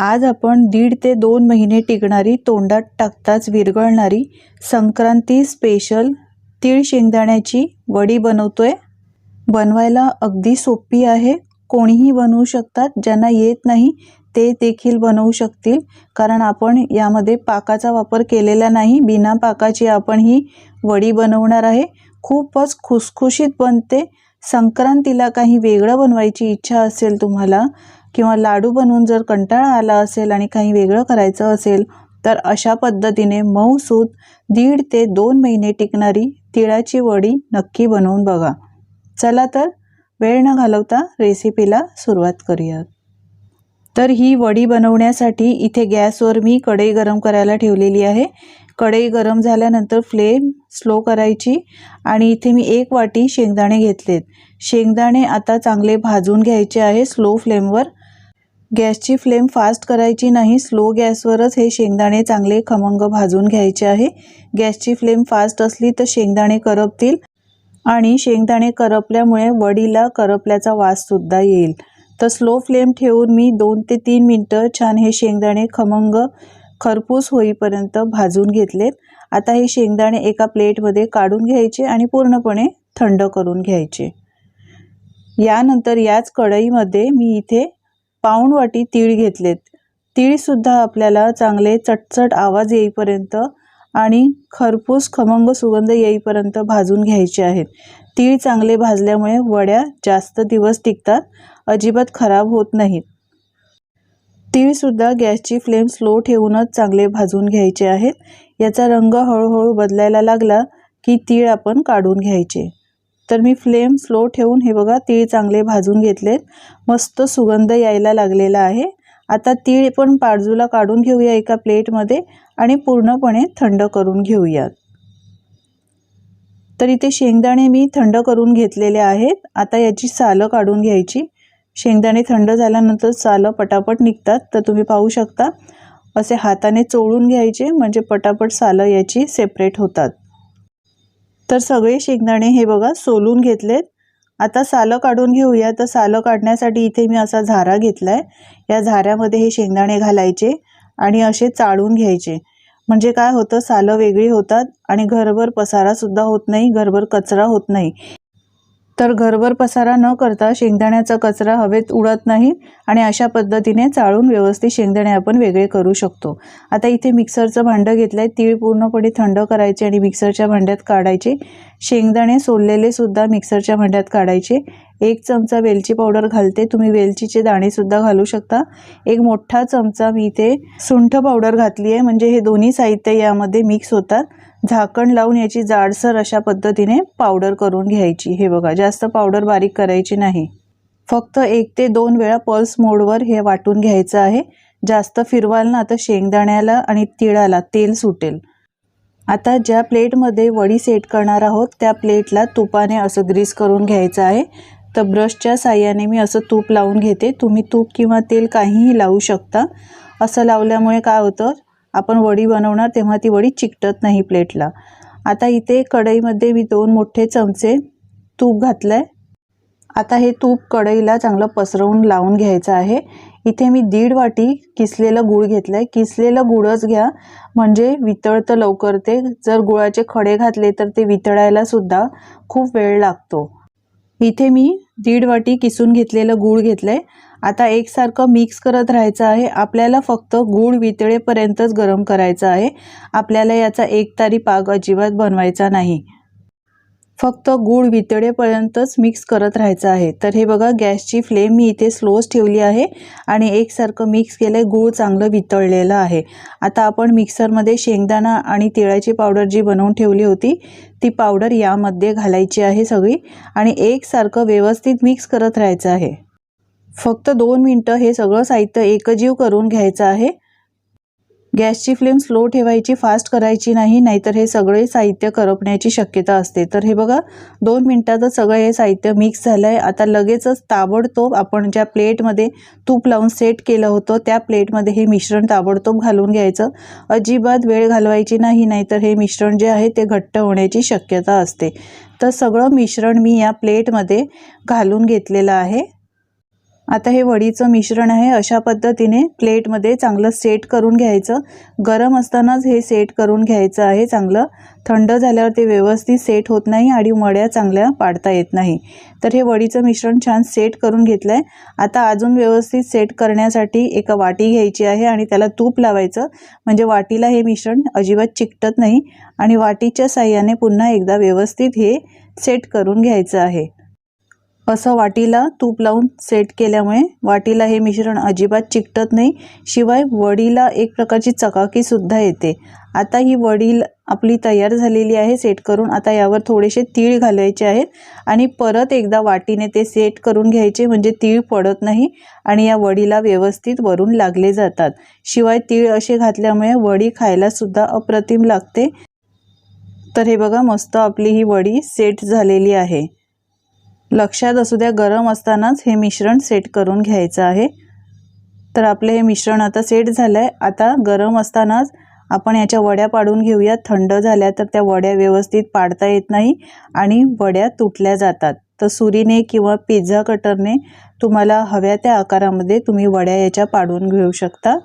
आज आपण दीड ते दोन महिने टिकणारी तोंडात टाकताच विरघळणारी संक्रांती स्पेशल तीळ शेंगदाण्याची वडी बनवतोय. बनवायला अगदी सोपी आहे. कोणीही बनवू शकतात. ज्यांना येत नाही ते देखील बनवू शकतील. कारण आपण यामध्ये पाकाचा वापर केलेला नाही. बिना पाकाची आपण ही वडी बनवणार आहे. खूपच खुसखुशीत बनते. संक्रांतीला काही वेगळं बनवायची इच्छा असेल तुम्हाला किंवा लाडू बनवून जर कंटाळा आला असेल आणि काही वेगळं करायचं असेल तर अशा पद्धतीने मऊसूत दीड ते दोन महिने टिकणारी तिळाची वडी नक्की बनवून बघा. चला तर वेळ न घालवता रेसिपीला सुरुवात करूयात. तर ही वडी बनवण्यासाठी इथे गॅसवर मी कढई गरम करायला ठेवलेली आहे. कढई गरम झाल्यानंतर फ्लेम स्लो करायची आणि इथे मी एक वाटी शेंगदाणे घेतलेत. शेंगदाणे आता चांगले भाजून घ्यायचे आहे स्लो फ्लेमवर. गॅसची फ्लेम फास्ट करायची नाही स्लो गॅसवरच हे शेंगदाणे चांगले खमंग भाजून घ्यायचे आहे. गॅसची फ्लेम फास्ट असली तर शेंगदाणे करपतील आणि शेंगदाणे करपल्यामुळे वडीला करपल्याचा वाससुद्धा येईल. तर स्लो फ्लेम ठेवून मी दोन ते तीन मिनटं छान हे शेंगदाणे खमंग खरपूस होईपर्यंत भाजून घेतलेत आता हे शेंगदाणे एका प्लेटमध्ये काढून घ्यायचे आणि पूर्णपणे थंड करून घ्यायचे. यानंतर याच कढईमध्ये मी इथे पाऊण वाटी तीळ घेतलेत. तीळसुद्धा आपल्याला चांगले चटचट आवाज येईपर्यंत आणि खरपूस खमंग सुगंध येईपर्यंत भाजून घ्यायचे आहेत. तीळ चांगले भाजल्यामुळे वड्या जास्त दिवस टिकतात अजिबात खराब होत नाहीत. तीळसुद्धा गॅसची फ्लेम स्लो ठेवूनच चांगले भाजून घ्यायचे आहेत. याचा रंग हळूहळू बदलायला लागला की तीळ आपण काढून घ्यायचे. तर मी फ्लेम स्लो ठेवून हे बघा तीळ चांगले भाजून घेतलेत. मस्त सुगंध यायला लागलेला आहे. आता तीळ पण बाजूला काढून घेऊया एका प्लेटमध्ये आणि पूर्णपणे थंड करून घेऊयात. तर इथे शेंगदाणे मी थंड करून घेतलेले आहेत. आता याची सालं काढून घ्यायची. शेंगदाणे थंड झाल्यानंतर सालं पटापट निघतात तर तुम्ही पाहू शकता. असे हाताने चोळून घ्यायचे म्हणजे पटापट सालं याची सेपरेट होतात. तर सगळे शेंगदाणे हे बघा सोलून घेतलेत. आता सालं काढून घेऊया. तर सालं काढण्यासाठी इथे मी असा झारा घेतला आहे या झाऱ्यामध्ये हे शेंगदाणे घालायचे आणि असे चाळून घ्यायचे. म्हणजे काय होतं? सालं वेगळी होतात आणि घरभर पसारासुद्धा होत नाही घरभर कचरा होत नाही. तर घरभर पसारा न करता शेंगदाण्याचा कचरा हवेत उडत नाही आणि अशा पद्धतीने चाळून व्यवस्थित शेंगदाणे आपण वेगळे करू शकतो. आता इथे मिक्सरचं भांडं घेतलं आहे तीळ पूर्णपणे थंड करायचे आणि मिक्सरच्या भांड्यात काढायचे. शेंगदाणे सोललेले सुद्धा मिक्सरच्या भांड्यात काढायचे. एक चमचा वेलची पावडर घालते. तुम्ही वेलचीचे दाणेसुद्धा घालू शकता. एक मोठा चमचा मी इथे सुंठ पावडर घातली आहे म्हणजे हे दोन्ही साहित्य यामध्ये मिक्स होतात. झाकण लावून याची जाडसर अशा पद्धतीने पावडर करून घ्यायची. हे बघा जास्त पावडर बारीक करायची नाही. फक्त एक ते दोन वेळा पल्स मोडवर हे वाटून घ्यायचं आहे. जास्त फिरवाल ना तर शेंगदाण्याला आणि तिळाला तेल सुटेल. आता ज्या प्लेटमध्ये वडी सेट करणार आहोत त्या प्लेटला तुपाने असं ग्रीस करून घ्यायचं आहे. तर ब्रशच्या साह्याने मी असं तूप लावून घेते. तुम्ही तूप किंवा तेल काहीही लावू शकता. असं लावल्यामुळे काय होतं? आपण वडी बनवणार तेव्हा ती वडी चिकटत नाही प्लेटला. आता इथे कढईमध्ये मी दोन मोठे चमचे तूप घातलं आहे आता हे तूप कढईला चांगलं पसरवून लावून घ्यायचं आहे. इथे मी दीड वाटी किसलेलं गूळ घेतलं आहे किसलेलं गुळच घ्या. म्हणजे वितळतं लवकर ते. जर गुळाचे खडे घातले तर ते वितळायला सुद्धा खूप वेळ लागतो. इथे मी दीड वाटी किसून घेतलेलं गूळ घेतलं आहे आता एकसारखं मिक्स करत राहायचं आहे. आपल्याला फक्त गूळ वितळेपर्यंतच गरम करायचं आहे. आपल्याला याचा एक तारी पाक अजिबात बनवायचा नाही. फक्त गूळ वितळेपर्यंतच मिक्स करत राहायचं आहे. तर हे बघा गॅसची फ्लेम मी इथे स्लोच ठेवली आहे आणि एकसारखं मिक्स केलं आहे गूळ चांगलं वितळलेलं आहे. आता आपण मिक्सरमध्ये शेंगदाणा आणि तिळाची पावडर जी बनवून ठेवली होती ती पावडर यामध्ये घालायची आहे सगळी आणि एकसारखं व्यवस्थित मिक्स करत राहायचं आहे. फक्त दोन मिनटं हे सगळं साहित्य एकजीव करून घ्यायचं आहे. गॅसची फ्लेम स्लो ठेवायची फास्ट करायची नाही नाहीतर हे सगळे साहित्य करपण्याची शक्यता असते. तर हे बघा दोन मिनटातच सगळं हे साहित्य मिक्स झालं आहे आता लगेचच ताबडतोब आपण ज्या प्लेटमध्ये तूप लावून सेट केलं होतं त्या प्लेटमध्ये हे मिश्रण ताबडतोब घालून घ्यायचं. अजिबात वेळ घालवायची नाही नाहीतर हे मिश्रण जे आहे ते घट्ट होण्याची शक्यता असते. तर सगळं मिश्रण मी या प्लेटमध्ये घालून घेतलेलं आहे. आता हे वडीचं मिश्रण आहे अशा पद्धतीने प्लेटमध्ये चांगलं सेट करून घ्यायचं. गरम असतानाच हे सेट करून घ्यायचं आहे. चांगलं थंड झाल्यावर ते व्यवस्थित सेट होत नाही आणि मड्या चांगल्या पाडता येत नाही. तर हे वडीचं मिश्रण छान सेट करून घेतलं आहे आता अजून व्यवस्थित सेट करण्यासाठी एका वाटी घ्यायची आहे आणि त्याला तूप लावायचं. म्हणजे वाटीला हे मिश्रण अजिबात चिकटत नाही आणि वाटीच्या साह्याने पुन्हा एकदा व्यवस्थित हे सेट करून घ्यायचं आहे. असं वाटीला तूप लावून सेट केल्यामुळे वाटीला हे मिश्रण अजिबात चिकटत नाही. शिवाय वडीला एक प्रकारची चकाकीसुद्धा येते. आता ही वडील आपली तयार झालेली आहे सेट करून आता यावर थोडेसे तीळ घालायचे आहेत आणि परत एकदा वाटीने ते सेट करून घ्यायचे म्हणजे तीळ पडत नाही आणि या वडीला व्यवस्थित वरून लागले जातात. शिवाय तीळ असे घातल्यामुळे वडी खायलासुद्धा अप्रतिम लागते. तर हे बघा मस्त आपली ही वडी सेट झालेली आहे. लक्षात असू द्या गरम असतानाच हे मिश्रण सेट करून घ्यायचं आहे. तर आपले हे मिश्रण आता सेट झालं आहे आता गरम असतानाच आपण याच्या वड्या पाडून घेऊया. थंड झाल्या तर त्या वड्या व्यवस्थित पाडता येत नाही आणि वड्या तुटल्या जातात. तर सुरीने किंवा पिझ्झा कटरने तुम्हाला हव्या त्या आकारामध्ये तुम्ही वड्या याच्या पाडून घेऊ शकता.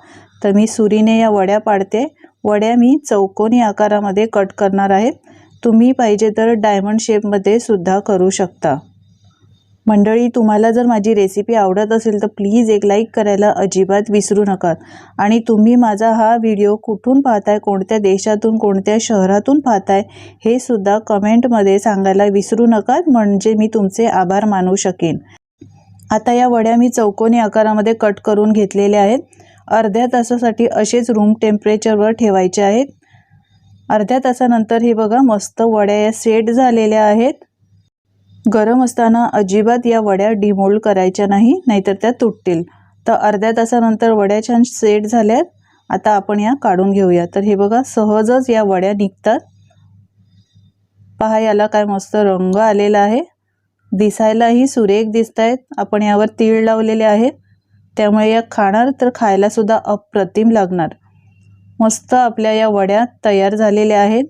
तर मी सुरीने या वड्या पाडते. वड्या मी चौकोनी आकारामध्ये कट करणार आहेत तुम्ही पाहिजे तर डायमंड शेपमध्ये सुद्धा करू शकता. मंडळी तुम्हाला जर माझी रेसिपी आवडत असेल तर प्लीज एक लाईक करायला अजिबात विसरू नका. आणि तुम्ही माझा हा व्हिडिओ कुठून पाहताय कोणत्या देशातून कोणत्या शहरातून पाहताय हे सुद्धा कमेंटमध्ये सांगायला विसरू नका म्हणजे मी तुमचे आभार मानू शकेन. आता या वड्या मी चौकोनी आकारामध्ये कट करून घेतलेल्या आहेत. अर्ध्या तासासाठी असेच रूम टेम्परेचरवर ठेवायचे आहेत. अर्ध्या तासानंतर हे बघा मस्त वड्या या सेट झालेल्या आहेत. गरम असताना अजिबात या वड्या डिमोल्ड करायच्या नाही नाहीतर त्या तुटतील. तर अर्ध्या तासानंतर वड्या छान सेट झाल्यात. आता आपण या काढून घेऊया. तर हे बघा सहजच या वड्या निघतात. पहा याला काय मस्त रंग आलेला आहे. दिसायलाही सुरेख दिसत आहेत आपण यावर तीळ लावलेले आहेत. त्यामुळे या खाणार तर खायलासुद्धा अप्रतिम लागणार. मस्त आपल्या या वड्या तयार झालेल्या आहेत.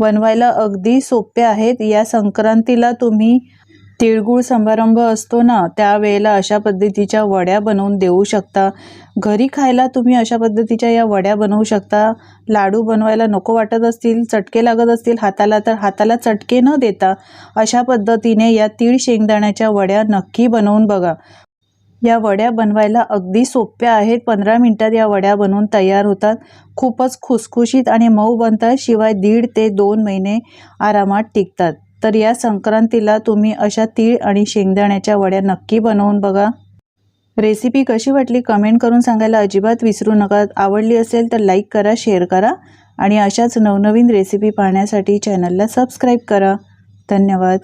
बनवायला अगदी सोपे आहेत. या संक्रांतीला तुम्ही तिळगुळ समारंभ असतो ना त्यावेळेला अशा पद्धतीच्या वड्या बनवून देऊ शकता. घरी खायला तुम्ही अशा पद्धतीच्या या वड्या बनवू शकता. लाडू बनवायला नको वाटत असतील चटके लागत असतील हाताला तर हाताला चटके न देता अशा पद्धतीने या तीळ शेंगदाण्याच्या वड्या नक्की बनवून बघा. या वड्या बनवायला अगदी सोप्या आहेत. पंधरा मिनटात या वड्या बनवून तयार होतात. खूपच खुसखुशीत आणि मऊ बनतात. शिवाय दीड ते दोन महिने आरामात टिकतात. तर या संक्रांतीला तुम्ही अशा तीळ आणि शेंगदाण्याच्या वड्या नक्की बनवून बघा. रेसिपी कशी वाटली कमेंट करून सांगायला अजिबात विसरू नका. आवडली असेल तर लाईक करा शेअर करा आणि अशाच नवनवीन रेसिपी पाहण्यासाठी चॅनलला सबस्क्राईब करा. धन्यवाद.